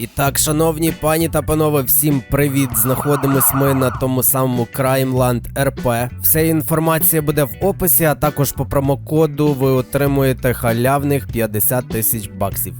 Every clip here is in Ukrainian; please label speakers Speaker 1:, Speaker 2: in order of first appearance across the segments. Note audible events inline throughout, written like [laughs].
Speaker 1: І так, шановні пані та панове, всім привіт! Знаходимось ми на тому самому Краймланд РП. Вся інформація буде в описі, а також по промокоду ви отримуєте халявних 50 тисяч баксів.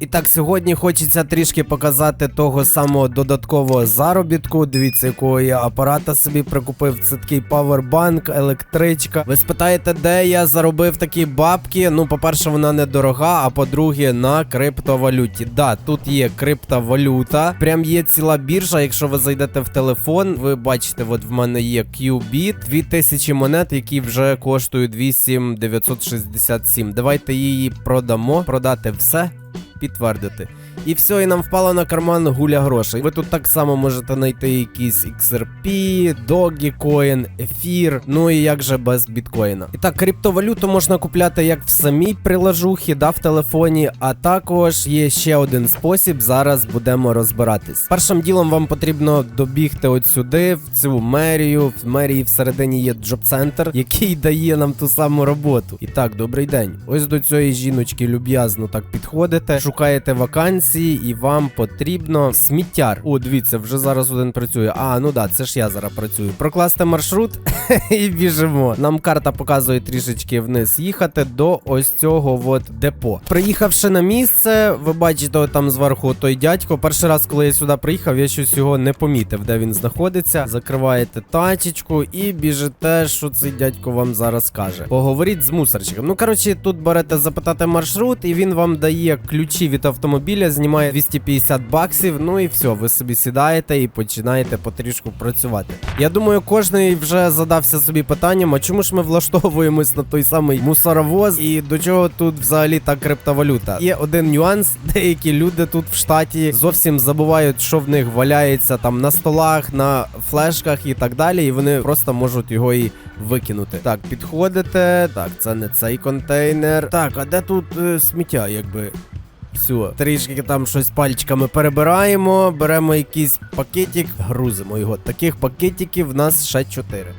Speaker 1: І так, сьогодні хочеться трішки показати того самого додаткового заробітку. Дивіться, якого я апарата собі прикупив. Це такий павербанк, електричка. Ви спитаєте, де я заробив такі бабки? Ну, по-перше, вона недорога, а по-друге, на криптовалюті. Да, тут є криптовалюта. Прям є ціла біржа. Якщо ви зайдете в телефон, ви бачите, от в мене є QBit, 2000 монет, які вже коштують 8967. Давайте її продамо, продати все підтвердити. І все, і нам впало на карман гуля грошей. Ви тут так само можете знайти якісь XRP, Dogecoin, ефір, ну і як же без біткоїна. І так, криптовалюту можна купляти як в самій прилажухі, да, в телефоні, а також є ще один спосіб. Зараз будемо розбиратись. Першим ділом вам потрібно добігти от сюди, в цю мерію. В мерії всередині є джоб-центр, який дає нам ту саму роботу. І так, добрий день. Ось до цієї жіночки люб'язно так підходите, шукаєте вакансії, і вам потрібно сміттяр. О, дивіться, вже зараз один працює. А, ну да, це ж я зараз працюю. Прокласти маршрут [laughs] і біжимо. Нам карта показує трішечки вниз їхати до ось цього от депо. Приїхавши на місце, ви бачите там зверху той дядько. Перший раз, коли я сюди приїхав, я щось його не помітив, де він знаходиться. Закриваєте тачечку і біжите, що цей дядько вам зараз каже. Поговоріть з мусорчиком. Ну коротше, тут берете запитати маршрут, і він вам дає ключі від автомобіля, знімає 250 баксів. Ну і все, ви собі сідаєте і починаєте потрішку працювати. Я думаю, кожний вже задався собі питанням, а чому ж ми влаштовуємось на той самий мусоровоз, і до чого тут взагалі та криптовалюта? Є один нюанс: [laughs] деякі люди тут в штаті зовсім забувають, що в них валяється там на столах, на флешках і так далі, і вони просто можуть його і викинути. Так, підходите. Так, це не цей контейнер. Так, а де тут е, сміття, якби? Все, трішки там щось пальчиками перебираємо, беремо якийсь пакетик, грузимо його. Таких пакетиків в нас ще 4.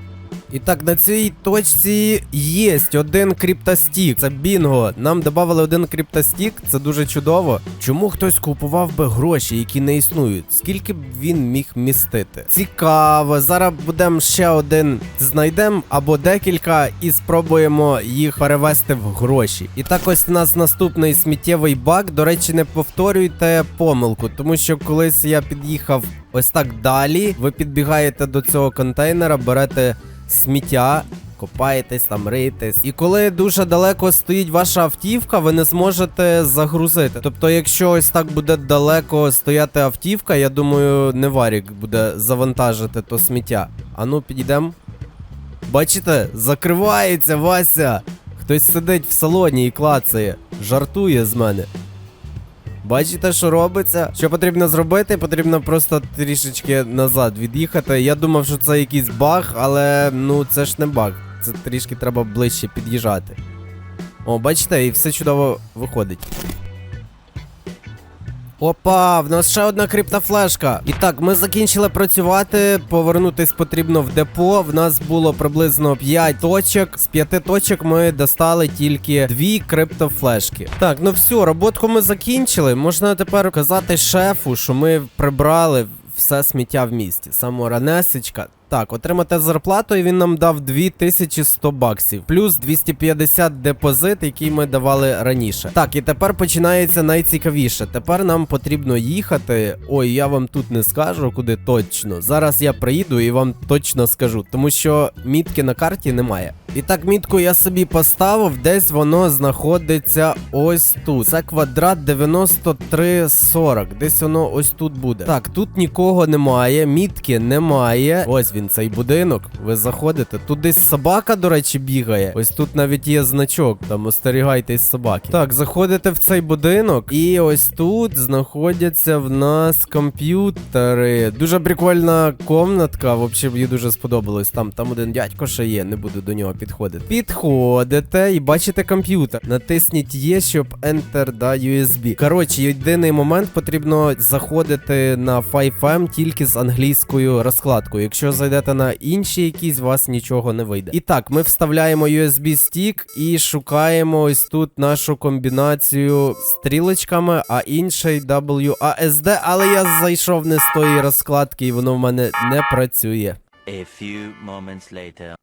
Speaker 1: І так, на цій точці є один криптостік. Це бінго. Нам додали один криптостік, це дуже чудово. Чому хтось купував би гроші, які не існують? Скільки б він міг містити? Цікаво. Зараз будемо ще один знайдемо або декілька і спробуємо їх перевести в гроші. І так ось у нас наступний сміттєвий бак. До речі, не повторюйте помилку, тому що колись я під'їхав ось так далі. Ви підбігаєте до цього контейнера, берете сміття. Копаєтесь там, риєтесь. І коли дуже далеко стоїть ваша автівка, ви не зможете загрузити. Тобто, якщо ось так буде далеко стояти автівка, я думаю, не варік буде завантажити то сміття. Ану, підійдемо. Бачите, закривається Вася. Хтось сидить в салоні і клацає. Жартує з мене. Бачите, що робиться? Що потрібно зробити? Потрібно просто трішечки назад від'їхати. Я думав, що це якийсь баг, але ну це ж не баг. Це трішки треба ближче під'їжджати. О, бачите, і все чудово виходить. Опа, в нас ще одна криптофлешка. І так, ми закінчили працювати. Повернутись потрібно в депо. В нас було приблизно 5 точок. З 5 точок ми достали тільки 2 криптофлешки. Так, ну все, роботку ми закінчили. Можна тепер казати шефу, що ми прибрали все сміття в місті. Саморанесечка. Так, отримати зарплату, і він нам дав 2100 баксів, плюс 250 депозит, який ми давали раніше. Так, і тепер починається найцікавіше. Тепер нам потрібно їхати. Ой, я вам тут не скажу, куди точно. Зараз я приїду і вам точно скажу, тому що мітки на карті немає. І так, мітку я собі поставив, десь воно знаходиться ось тут. Це квадрат 9340. Десь воно ось тут буде. Так, тут нікого немає, мітки немає. Ось він, цей будинок. Ви заходите. Тут десь собака, до речі, бігає. Ось тут навіть є значок. Там остерігайтесь собаки. Так, заходите в цей будинок, і ось тут знаходяться в нас комп'ютери. Дуже прикольна комнатка. Взагалі, мені дуже сподобалось. Там, там один дядько ще є, не буду до нього підходити. Підходите і бачите комп'ютер. Натисніть Є, щоб Enter да, USB. Коротше, єдиний момент потрібно заходити на 5M тільки з англійською розкладкою. Якщо зайдете перейдете на інші якісь, у вас нічого не вийде. І так, ми вставляємо USB стік і шукаємо ось тут нашу комбінацію стрілочками, а інший WASD, але я зайшов не з тої розкладки, і воно в мене не працює.
Speaker 2: A few moments later.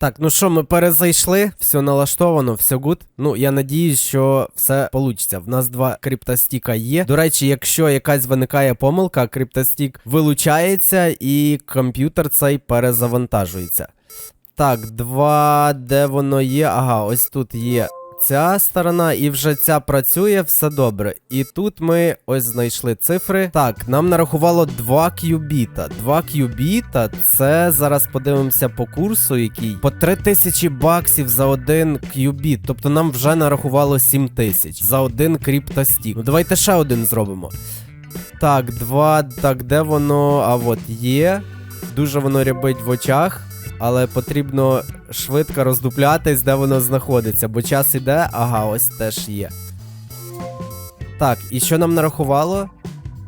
Speaker 1: Так, ну що, ми перезайшли, все налаштовано, все гуд. Ну, я надіюсь, що все вийде. В нас два криптостіка є. До речі, якщо якась виникає помилка, криптостік вилучається і комп'ютер цей перезавантажується. Так, два, де воно є? Ага, ось тут є ця сторона, і вже ця працює, все добре. І тут ми ось знайшли цифри. Так, нам нарахувало 2 кюбіта. 2 кюбіта це зараз подивимося по курсу, який по 3000 баксів за один кюбіт. Тобто нам вже нарахувало 7000 за один кріптостік. Ну давайте ще один зробимо. Так, два. Так, де воно? А от є. Дуже воно рябить в очах. Але потрібно швидко роздуплятись, де воно знаходиться, бо час іде, ага, ось теж є. Так, і що нам нарахувало?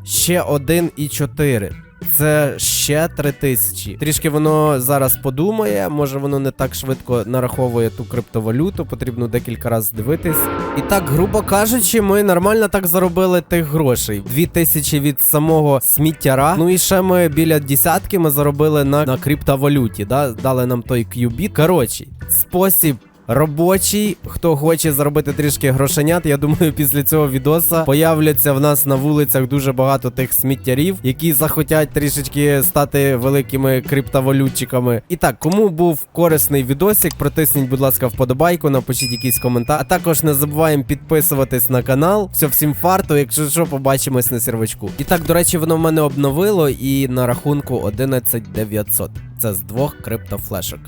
Speaker 1: Ще 1,4. Це ще 3000. Трішки воно зараз подумає, може воно не так швидко нараховує ту криптовалюту, потрібно декілька разів дивитись. І так, грубо кажучи, ми нормально так заробили тих грошей. 2000 від самого сміттяра. Ну і ще ми біля десятки ми заробили на, на криптовалюті. Да? Дали нам той кюбіт. Коротше, спосіб. Робочий, хто хоче заробити трішки грошенят, я думаю, після цього відоса появляться в нас на вулицях дуже багато тих сміттярів, які захотять трішечки стати великими криптовалютчиками. І так, кому був корисний відосик, протисніть, будь ласка, вподобайку, напишіть якийсь коментар. А також не забуваємо підписуватись на канал. Все, всім фарту, якщо що, побачимось на сервачку. І так, до речі, воно в мене обновило і на рахунку 11900. Це з двох криптофлешок.